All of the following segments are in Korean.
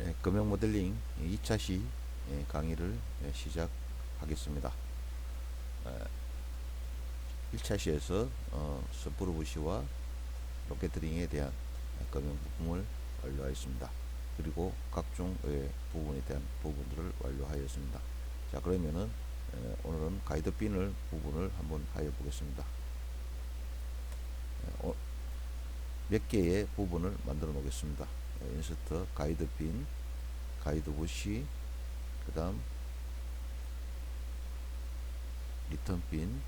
예, 금형 모델링 2차 시 예, 강의를 예, 시작하겠습니다. 예, 1차 시에서 어, 스프루브시와 로켓드링에 대한 금형 부품을 완료하였습니다. 그리고 각종 의 부분에 대한 부분들을 완료하였습니다. 자 그러면은 예, 오늘은 가이드 핀을 부분을 한번 하여 보겠습니다. 예, 어, 몇 개의 부분을 만들어 놓겠습니다. 예, 인서트 가이드 핀, 가이드 부시, 그 다음 리턴 핀,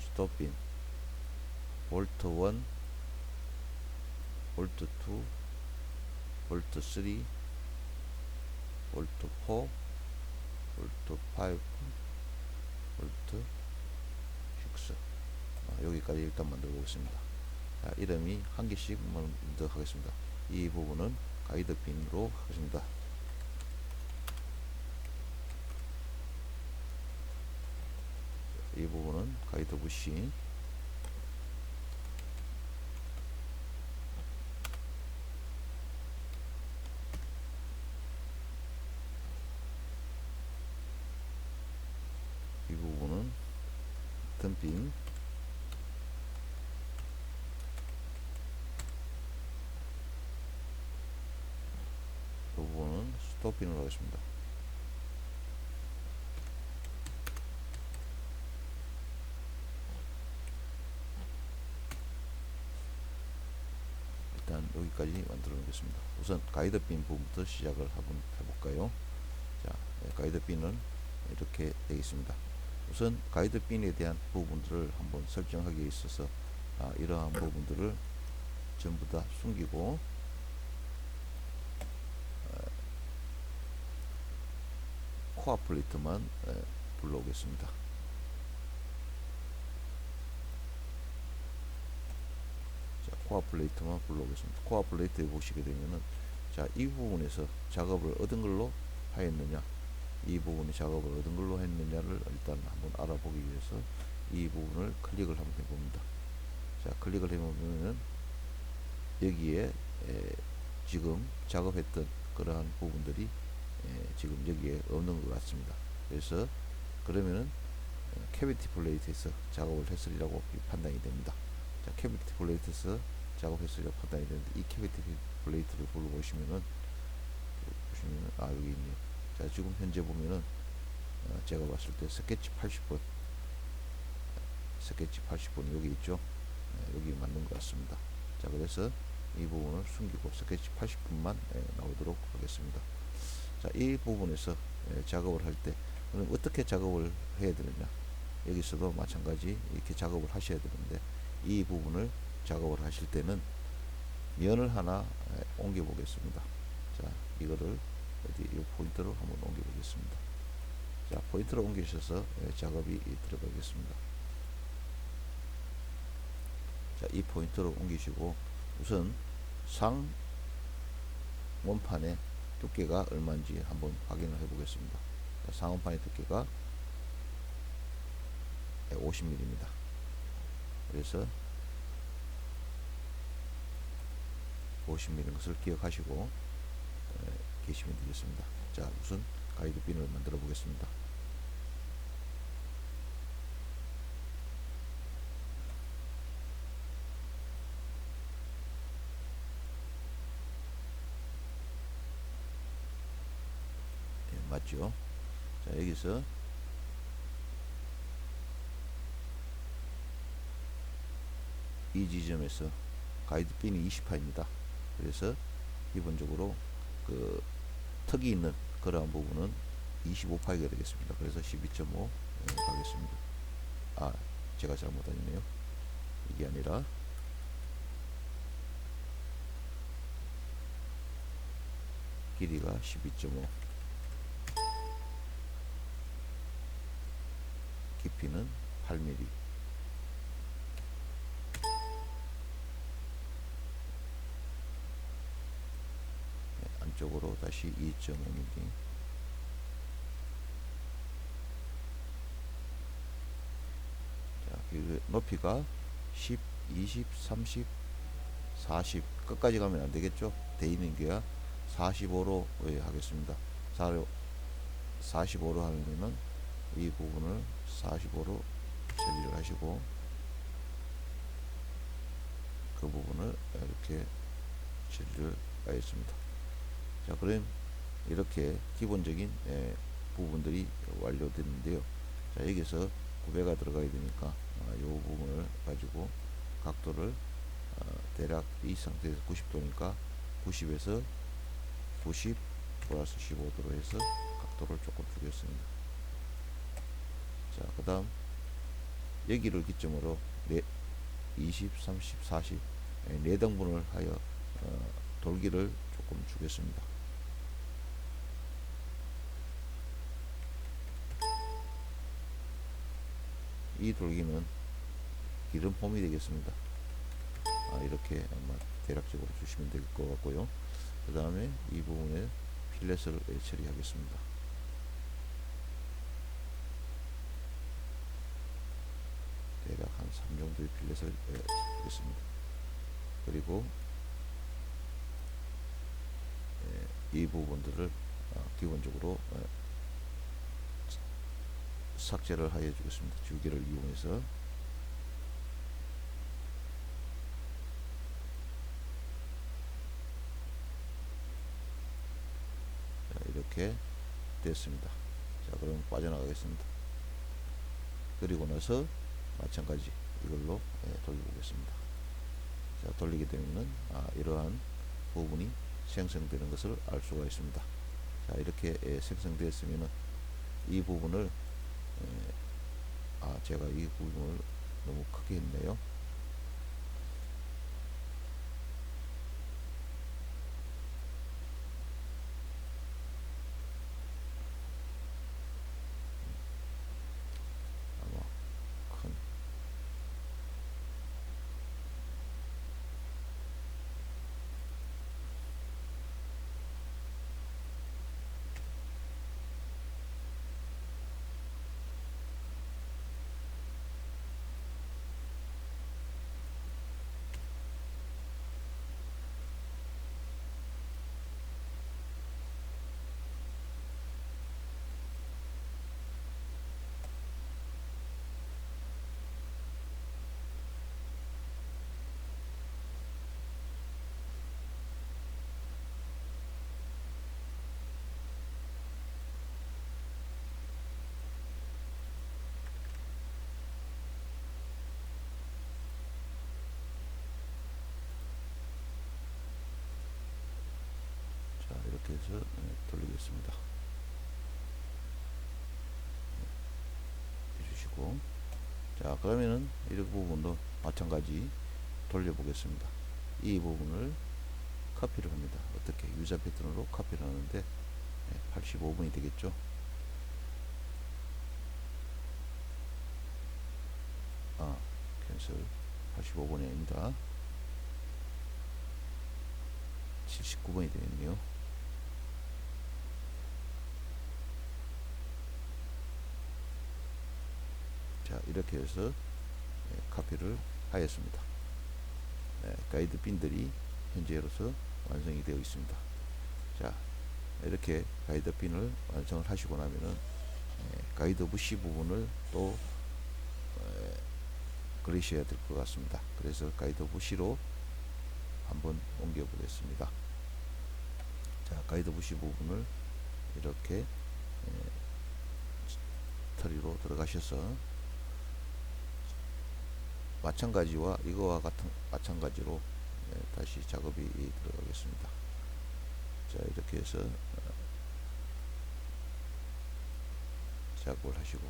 스톱 핀, 볼트 1, 볼트 2, 볼트 3, 볼트 4, 볼트 5, 볼트 6. 아, 여기까지 일단 만들어 보겠습니다. 자, 이름이 한 개씩 먼저 하겠습니다. 이 부분은 가이드 핀으로 하겠습니다. 이 부분은 가이드 부시 이 부분은 덤핀 이 부분은 스토핀으로 하겠습니다. 일단 여기까지 만들어 놓겠습니다. 우선 가이드 핀 부분부터 시작을 한번 해볼까요? 자, 네, 가이드 핀은 이렇게 되어 있습니다. 우선 가이드 핀에 대한 부분들을 한번 설정하기 에 있어서 아, 이러한 부분들을 전부 다 숨기고 코어 플레이트만 에, 불러오겠습니다. 자, 코어 플레이트만 불러오겠습니다. 코어 플레이트에 보시게 되면은 자, 이 부분에서 작업을 얻은 걸로 하였느냐 이 부분의 작업을 얻은 걸로 했느냐를 일단 한번 알아보기 위해서 이 부분을 클릭을 한번 해봅니다. 자, 클릭을 해보면은 여기에 에, 지금 작업했던 그러한 부분들이 에, 지금 여기에 없는 것 같습니다. 그래서 그러면은 어, 캐비티 플레이트에서 작업을 했으리라고 판단이 됩니다. 자, 캐비티 플레이트에서 작업했으리라고 판단이 되는데 이 캐비티 플레이트를 불러보시면은 보시면은 아 여기 있네요. 자 지금 현재 보면은 어, 제가 봤을 때 스케치 80번 스케치 80번 여기 있죠 네, 여기 맞는 것 같습니다 자 그래서 이 부분을 숨기고 스케치 80분만 예, 나오도록 하겠습니다 자 이 부분에서 예, 작업을 할 때 어떻게 작업을 해야 되느냐 여기서도 마찬가지 이렇게 작업을 하셔야 되는데 이 부분을 작업을 하실 때는 면을 하나 예, 옮겨 보겠습니다 자 이거를 어디 이 포인트로 한번 옮겨 보겠습니다. 자, 포인트로 옮기셔서 예, 작업이 들어가겠습니다. 자, 이 포인트로 옮기시고 우선 상 원판의 두께가 얼마인지 한번 확인을 해 보겠습니다. 상원판의 두께가 50mm입니다. 그래서 50mm 것을 기억하시고 에, 계시면 되겠습니다. 자, 우선 가이드 핀을 만들어 보겠습니다. 네, 맞죠? 자, 여기서 이 지점에서 가이드 핀이 20파입니다. 그래서 기본적으로 그 턱이 있는 그러한 부분은 25파이가 되겠습니다. 그래서 12.5 예, 가겠습니다. 아, 제가 잘못했네요. 이게 아니라 길이가 12.5 깊이는 8mm 안쪽으로 다시 2.5mm 자, 그 높이가 10, 20, 30, 40 끝까지 가면 안 되겠죠? 돼 있는 게야 45로 예, 하겠습니다. 45로 하면은 이 부분을 45로 처리를 하시고 그 부분을 이렇게 처리를 하겠습니다. 자, 그럼 이렇게 기본적인 예, 부분들이 완료됐는데요. 자, 여기서 9배가 들어가야 되니까 이 부분을 가지고 각도를 어, 대략 이 상태에서 90도니까 90에서 90 플러스 15도로 해서 각도를 조금 주겠습니다. 자, 그 다음 여기를 기점으로 네, 20, 30, 40 예, 네 등분을 하여 어, 돌기를 조금 주겠습니다. 이 돌기는 기름 폼이 되겠습니다. 아, 이렇게 아마 대략적으로 주시면 될 것 같고요. 그 다음에 이 부분에 필렛을 처리하겠습니다. 대략 한 3 정도의 필렛을 하겠습니다. 그리고 예, 이 부분들을 어, 기본적으로 어, 삭제를 하여 주겠습니다. 주기를 이용해서 자, 이렇게 됐습니다. 자, 그럼 빠져나가겠습니다. 그리고 나서 마찬가지 이걸로 예, 돌려보겠습니다. 자, 돌리게 되면은 아, 이러한 부분이 생성되는 것을 알 수가 있습니다. 자, 이렇게 예, 생성되었으면은 이 부분을 예, 아 제가 이 부분을 너무 크게 했네요. 아마 큰 자 이렇게 해서 예, 돌리겠습니다. 네, 해주시고 자 그러면은 이 부분도 마찬가지 돌려보겠습니다. 이 부분을 카피를 합니다. 어떻게 유자 패턴으로 카피를 하는데 85분이 되겠죠. 아 캔슬 85분이 아닙니다. 79번이 되겠네요. 자, 이렇게 해서 예, 카피를 하였습니다. 예, 가이드 핀들이 현재로서 완성이 되어 있습니다. 자, 이렇게 가이드 핀을 완성을 하시고 나면은 예, 가이드 부시 부분을 또 에, 그리셔야 될 것 같습니다. 그래서 가이드 부시로 한번 옮겨 보겠습니다. 자, 가이드 부시 부분을 이렇게 에, 터리로 들어가셔서 마찬가지와 이거와 같은 마찬가지로 예, 다시 작업이 들어가겠습니다. 자 이렇게 해서 어, 작업을 하시고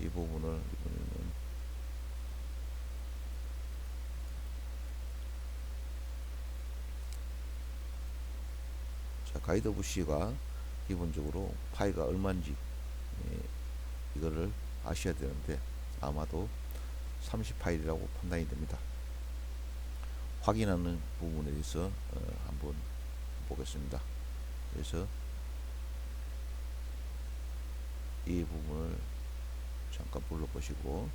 이 부분을 이번에는 자 가이드 부시가 기본적으로 파이가 얼마인지 예, 이거를 아셔야 되는데 아마도 30 파일이라고 판단이 됩니다. 확인하는 부분에 대해서 어, 한번 보겠습니다. 그래서 이 부분을 잠깐 불러보시고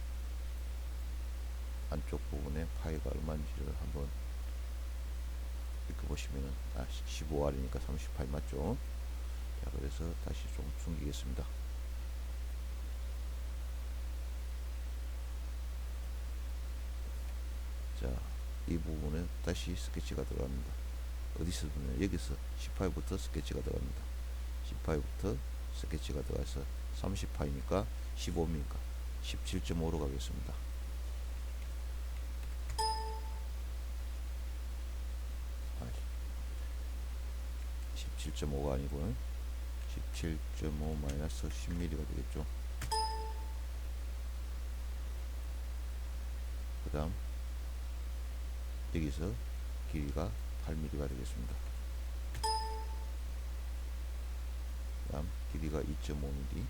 안쪽 부분에 파이가 얼마인지를 한번 보시면은 아 15R이니까 38 맞죠? 자 그래서 다시 좀 숨기겠습니다. 자, 이 부분에 다시 스케치가 들어갑니다. 어디서 보면 여기서 18부터 스케치가 들어갑니다. 18부터 스케치가 들어가서 30파이니까 15미니까 17.5로 가겠습니다. 아, 17.5가 아니고 17.5 마이너스 10mm가 되겠죠. 그 다음 여기서 길이가 8mm가 되겠습니다. 그 다음 길이가 2.5mm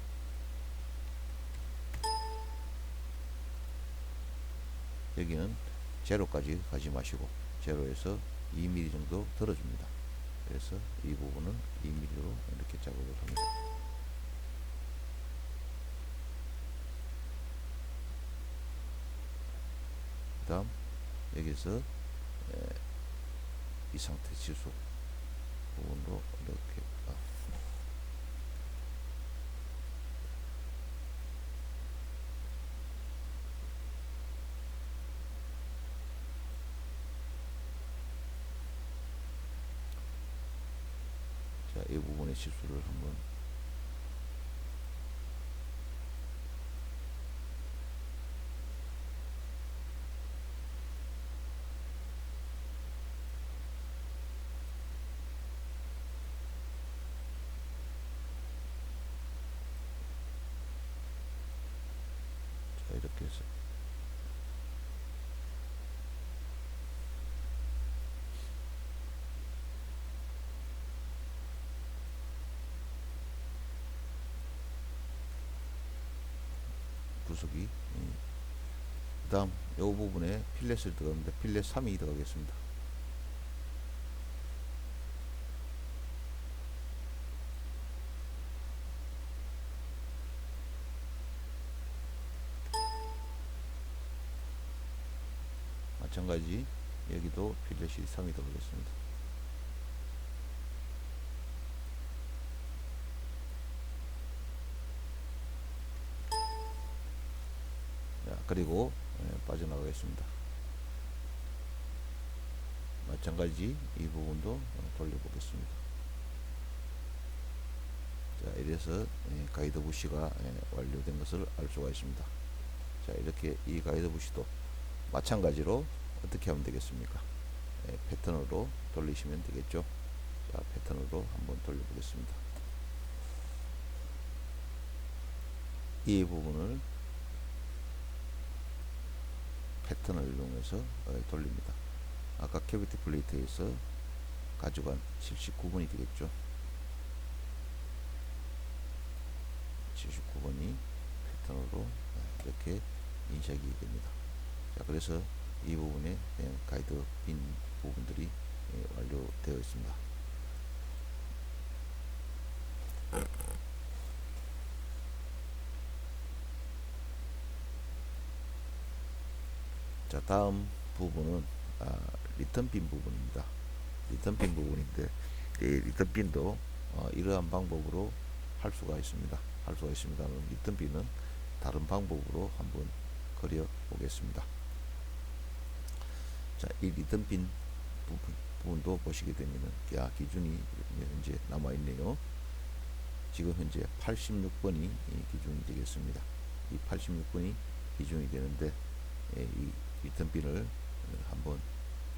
여기는 제로까지 가지 마시고 제로에서 2mm 정도 들어줍니다. 그래서 이 부분은 2mm로 이렇게 작업을 합니다. 그 다음 여기서 에, 이 상태 지수 부분으로 이렇게 아, 자, 이 부분의 지수를 한번 자, 이렇게 해서. 구석이. 그 다음 요 부분에 필렛을 들어갑니다. 필렛 3이 들어가겠습니다 8시 3위도 보겠습니다. 자, 그리고 예, 빠져나가겠습니다. 마찬가지 이 부분도 돌려보겠습니다. 자, 이래서 예, 가이드 부시가 예, 완료된 것을 알 수가 있습니다. 자, 이렇게 이 가이드 부시도 마찬가지로 어떻게 하면 되겠습니까? 예, 패턴으로 돌리시면 되겠죠. 자, 패턴으로 한번 돌려보겠습니다. 이 부분을 패턴을 이용해서 어, 돌립니다. 아까 캐비티 플레이트에서 가져간 79번이 되겠죠. 79번이 패턴으로 어, 이렇게 인식이 됩니다. 자, 그래서 이 부분에 예, 가이드 빈 부분들이 예, 완료되어 있습니다. 자 다음 부분은 아, 리턴핀 부분입니다. 리턴핀 부분인데 이 리턴핀도 어, 이러한 방법으로 할 수가 있습니다. 할 수가 있습니다만 리턴핀은 다른 방법으로 한번 그려 보겠습니다. 자, 이 리턴핀 부분, 부분도 보시게 되면은 야 기준이 현재 남아 있네요. 지금 현재 86번이 기준이 되겠습니다. 이 86번이 기준이 되는데 예, 이 리턴핀을 한번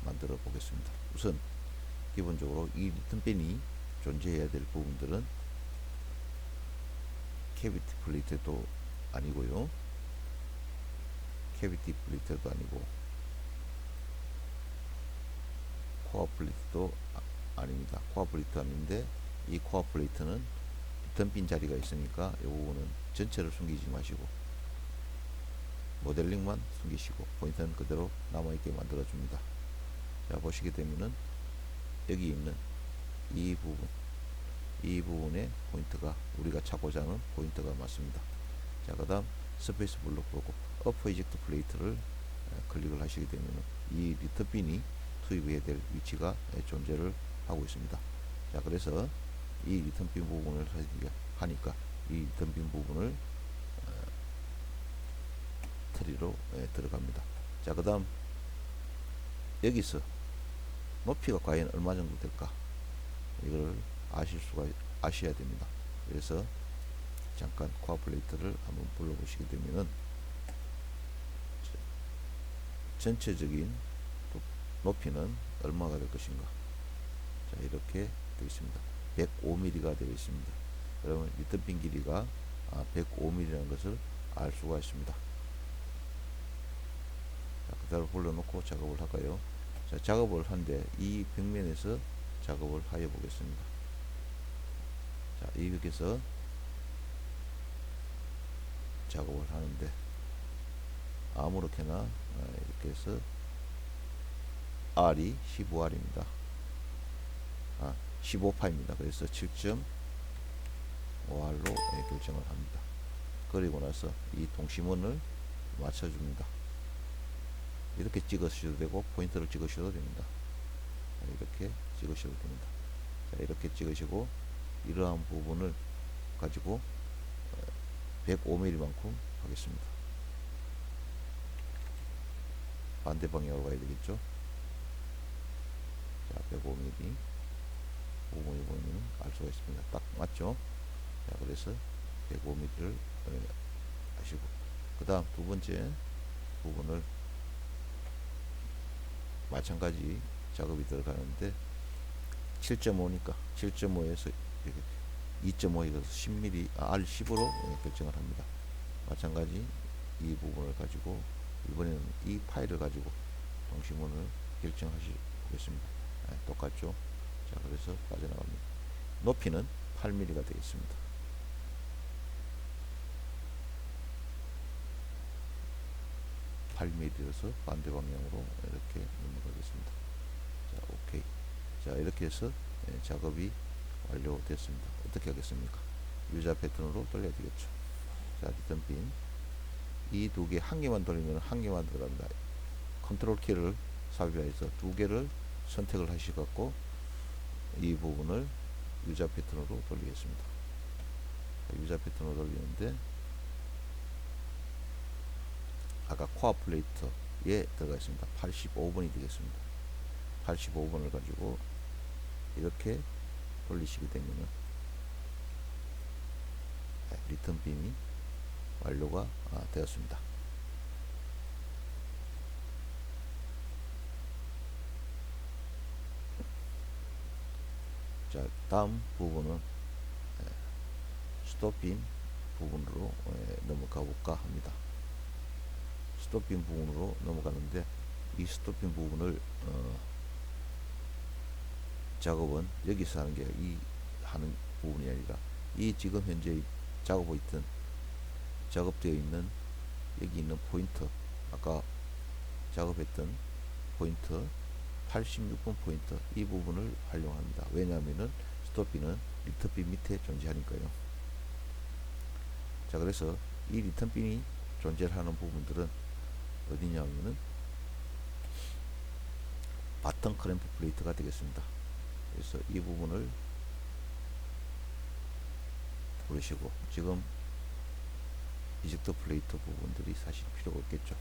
만들어 보겠습니다. 우선 기본적으로 이 리턴핀이 존재해야 될 부분들은 캐비티 플레이트도 아니고요. 캐비티 플레이트도 아니고 코어 플레이트도 아, 닙니다 코어 플레이트 아닌데 이 코어 플레이트는 리턴핀 자리가 있으니까 이 부분은 전체를 숨기지 마시고 모델링만 숨기시고 포인트는 그대로 남아있게 만들어 줍니다. 자 보시게 되면은 여기 있는 이 부분 이 부분에 포인트가 우리가 찾고자 하는 포인트가 맞습니다. 자 그 다음 스페이스 블록 보고 어프 이젝트 플레이트를 클릭을 하시게 되면은 이 리터핀이 투입해야 될 위치가 예, 존재를 하고 있습니다. 자 그래서 이 리턴핀 부분을 하- 하니까 이 리턴핀 부분을 어, 트리로 예, 들어갑니다. 자 그 다음 여기서 높이가 과연 얼마 정도 될까 이걸 아실 수가 아셔야 됩니다. 그래서 잠깐 코어 플레이트를 한번 불러보시게 되면은 전체적인 높- 높이는 얼마가 될 것인가? 자 이렇게 되겠습니다. 105mm가 되어 있습니다. 그러면 리턴핀 길이가 아, 105mm라는 것을 알 수가 있습니다. 자 그대로 불러놓고 작업을 할까요? 자 작업을 하는데 이 벽면에서 작업을 하여 보겠습니다. 자 여기서 작업을 하는데 아무렇게나 어, 이렇게 해서 R이 15R입니다. 아, 15파입니다. 그래서 7.5R로 예, 결정을 합니다. 그리고 나서 이 동심원을 맞춰줍니다. 이렇게 찍으셔도 되고 포인트를 찍으셔도 됩니다. 자, 이렇게 찍으셔도 됩니다. 자, 이렇게 찍으시고 이러한 부분을 가지고 105mm만큼 하겠습니다. 반대 방향으로 가야 되겠죠. 자, 105mm 부분이 보이면 알 수가 있습니다. 딱 맞죠? 자, 그래서 105mm를 하시고 그 다음 두 번째 부분을 마찬가지 작업이 들어가는데 7.5니까 7.5에서 이렇게 2.5에서 10mm, 아, R10으로 결정을 합니다. 마찬가지 이 부분을 가지고 이번에는 이 파일을 가지고 동심원을 결정하시 보겠습니다. 네, 똑같죠? 자, 그래서 빠져나갑니다. 높이는 8mm가 되겠습니다. (8 m m 여서 반대 방향으로 이렇게 넘어가겠습니다. 자, 오케이. 자, 이렇게 해서 예, 작업이 완료됐습니다. 어떻게 하겠습니까? 유자 패턴으로 돌려야 되겠죠. 자, 리턴 핀. 이 두 개, 한 개만 돌리면 한 개만 들어갑니다. 컨트롤 키를 삽입해서 두 개를 선택을 하시갖고 이 부분을 유자 패턴으로 돌리겠습니다. 자, 유자 패턴으로 돌리는데 아까 코어 플레이트에 들어가 있습니다. 85번이 되겠습니다. 85번을 가지고 이렇게 돌리시게 되면은 네, 리턴 빔이 완료가 아, 되었습니다. 자, 다음 부분은 예, 스토핀 부분으로 예, 넘어가 볼까 합니다. 스토핀 부분으로 넘어가는데 이 스토핀 부분을 어, 작업은 여기서 하는 게 이 하는 부분이 아니라 이 지금 현재 작업하고 있던 작업되어 있는 여기 있는 포인트 아까 작업했던 포인트 86번 포인트 이 부분을 활용합니다. 왜냐하면은 스토피는 리턴핀 밑에 존재하니까요. 자 그래서 이 리턴핀이 존재하는 부분들은 어디냐면은 바텀 크램프 플레이트가 되겠습니다. 그래서 이 부분을 고르시고 지금 이직트 플레이트 부분들이 사실 필요가 없겠죠.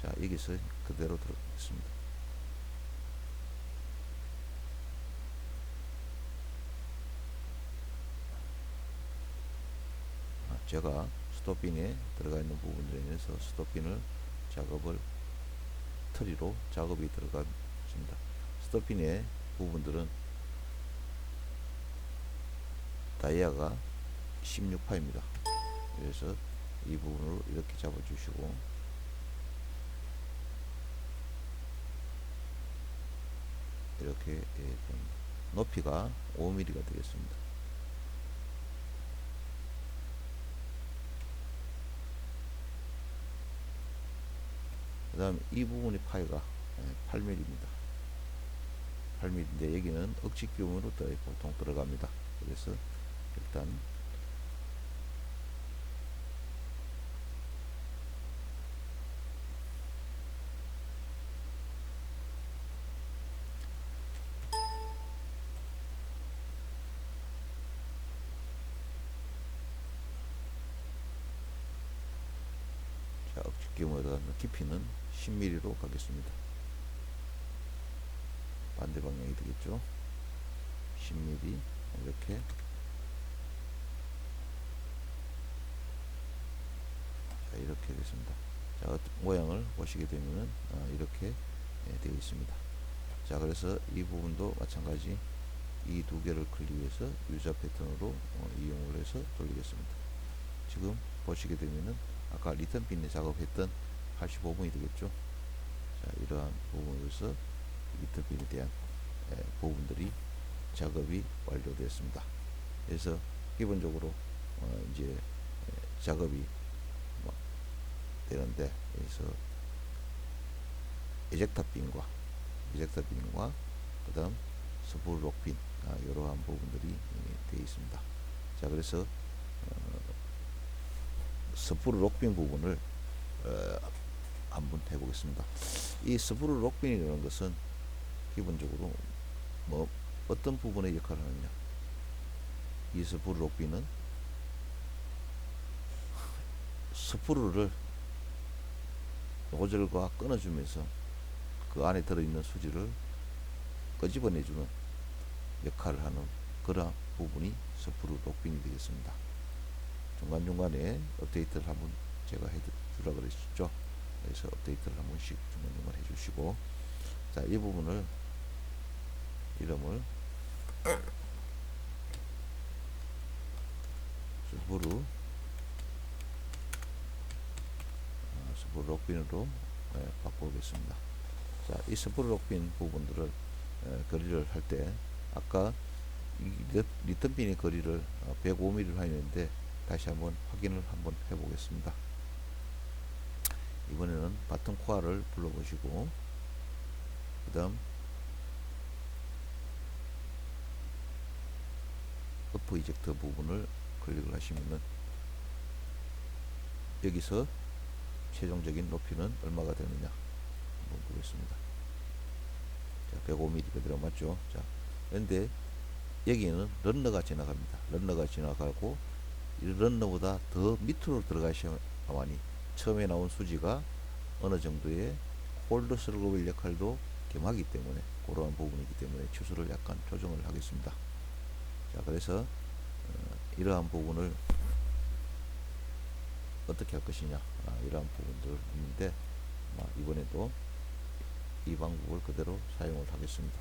자 여기서 그대로 들어가겠습니다. 아, 제가 스토핀에 들어가 있는 부분들에 대해서 스토핀을 작업을 트리로 작업이 들어갔습니다. 스토핀의 부분들은 다이아가 16파입니다. 그래서 이 부분으로 이렇게 잡아주시고 이렇게 예. 높이가 5mm가 되겠습니다. 그 다음에 이 부분의 파이가 예, 8mm입니다. 8mm인데 여기는 억지 기움으로 보통 들어갑니다. 그래서 일단 자, 억지 규모에다 뭐 깊이는 10mm로 가겠습니다. 반대 방향이 되겠죠. 10mm 이렇게 자 이렇게 되겠습니다. 자 모양을 보시게 되면은 아, 이렇게 예, 되어 있습니다. 자 그래서 이 부분도 마찬가지 이 두 개를 클릭해서 유자 패턴으로 어, 이용을 해서 돌리겠습니다. 지금 보시게 되면은 아까 리턴 핀에 작업했던 85분이 되겠죠. 자 이러한 부분에서 리턴 핀에 대한 에, 부분들이 작업이 완료되었습니다. 그래서 기본적으로 어, 이제 에, 작업이 뭐 되는데 그래서 에젝터 핀과 에젝터 핀과 그다음 스프루 록핀 아, 이러한 부분들이 예, 되어 있습니다. 자 그래서 어, 스프루 록핀 부분을 어, 한번 해보겠습니다. 이 스프루 록핀이라는 것은 기본적으로 뭐 어떤 부분의 역할을 하느냐 이 스프루 록핀은 스프루를 노즐과 끊어주면서 그 안에 들어있는 수지를 끄집어내주는 역할을 하는 그러한 부분이 스프루 록빈이 되겠습니다. 중간중간에 업데이트를 한번 제가 해주라 그랬죠. 그래서 업데이트를 한 번씩 중간중간 해주시고 자 이 부분을 이름을 스프루 아, 스프루 록빈으로 예, 바꿔보겠습니다. 자, 이 스프루 록빈 부분들을 에, 거리를 할 때 아까 이 리- 리턴 핀의 거리를 105mm로 하였는데 다시 한번 확인을 한번 해보겠습니다. 이번에는 바텀 코어를 불러보시고 그 다음 어프 이젝터 부분을 클릭을 하시면은 여기서 최종적인 높이는 얼마가 되느냐 한번 보겠습니다. 자, 105mm 그대로 맞죠? 자, 그런데 여기는 런너가 지나갑니다. 런너가 지나가고 이 런너보다 더 밑으로 들어가셔야만이 처음에 나온 수지가 어느 정도의 홀더 슬로빌 역할도 겸하기 때문에 그러한 부분이기 때문에 추수를 약간 조정을 하겠습니다. 자, 그래서 어, 이러한 부분을 어떻게 할 것이냐 아, 이러한 부분들 있는데 아, 이번에도 이 방법을 그대로 사용을 하겠습니다.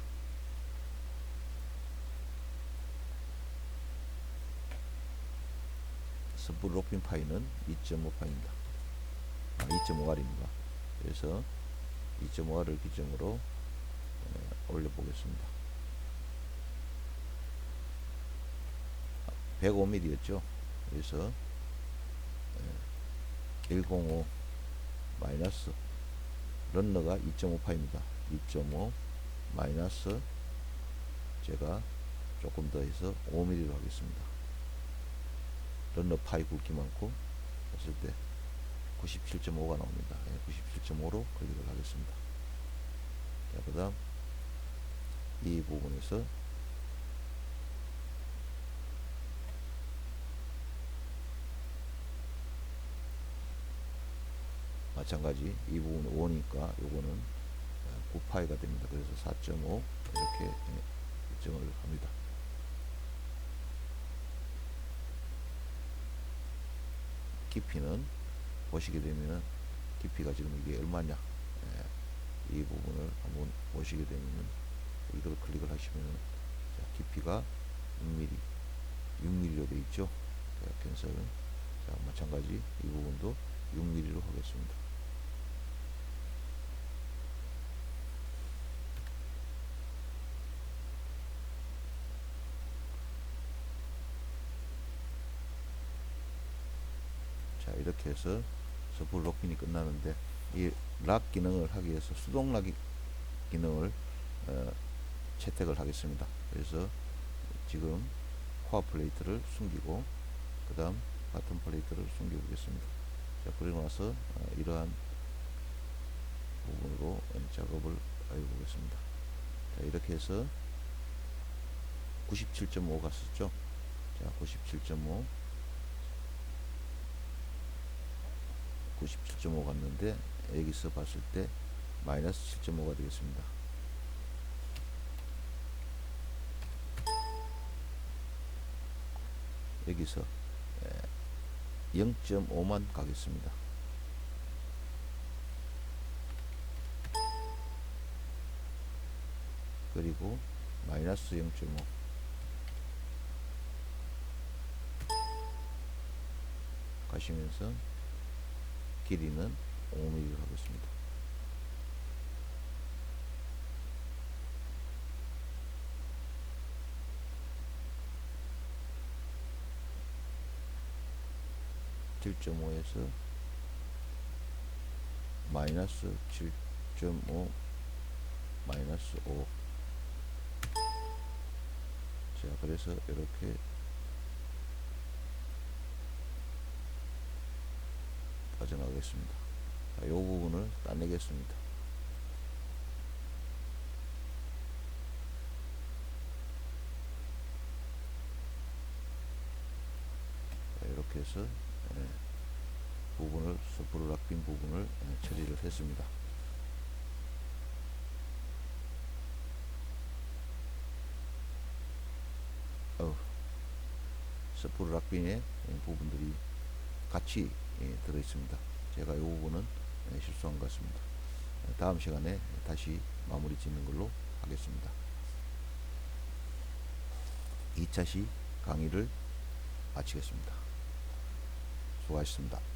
스프 록핀 파이는 2.5 파입니다. 아, 2.5R입니다. 그래서 2.5R을 기점으로 에, 올려보겠습니다. 105mm였죠. 그래서 105 마이너스 런너가 2.5파입니다. 2.5 마이너스 제가 조금 더 해서 5mm로 하겠습니다. 런너 파이 굵기만큼 했을 때 97.5가 나옵니다. 97.5로 클릭을 하겠습니다. 자, 그 다음 이 부분에서 마찬가지 이 부분 5니까 요거는 9파이가 됩니다. 그래서 4.5 이렇게 예, 일정을 합니다. 깊이는 보시게 되면은 깊이가 지금 이게 얼마냐 예, 이 부분을 한번 보시게 되면은 이걸 클릭을 하시면은 자, 깊이가 6mm 6mm로 되어 있죠. 자, 캔슬 자 마찬가지 이 부분도 6mm로 하겠습니다. 자 이렇게 해서 서플 록핀이 끝나는데 이 락 기능을 하기 위해서 수동 락 기능을 어, 채택을 하겠습니다. 그래서 지금 코어 플레이트를 숨기고 그 다음 바텀 플레이트를 숨겨 보겠습니다. 자 그리고 나서 어, 이러한 부분으로 작업을 해보겠습니다. 자 이렇게 해서 97.5 갔었죠. 자 97.5 97.5 갔는데 여기서 봤을 때 마이너스 7.5가 되겠습니다. 여기서 0.5만 가겠습니다. 그리고 마이너스 0.5 가시면서 길이는 5mm 하겠습니다. 칠5에서 마이너스 7.5 마이너스 5 자, 그래서 이렇게 빠져나가겠습니다. 자, 이 부분을 따내겠습니다. 자, 이렇게 해서 예, 부분을 스프를 락빈 부분을 예, 처리를 했습니다. 어, 락빈의 예, 부분들이 같이 예, 들어 있습니다. 제가 이 부분은 예, 실수한 것 같습니다. 예, 다음 시간에 다시 마무리 짓는 걸로 하겠습니다. 2차 시 강의를 마치겠습니다. 수고하셨습니다.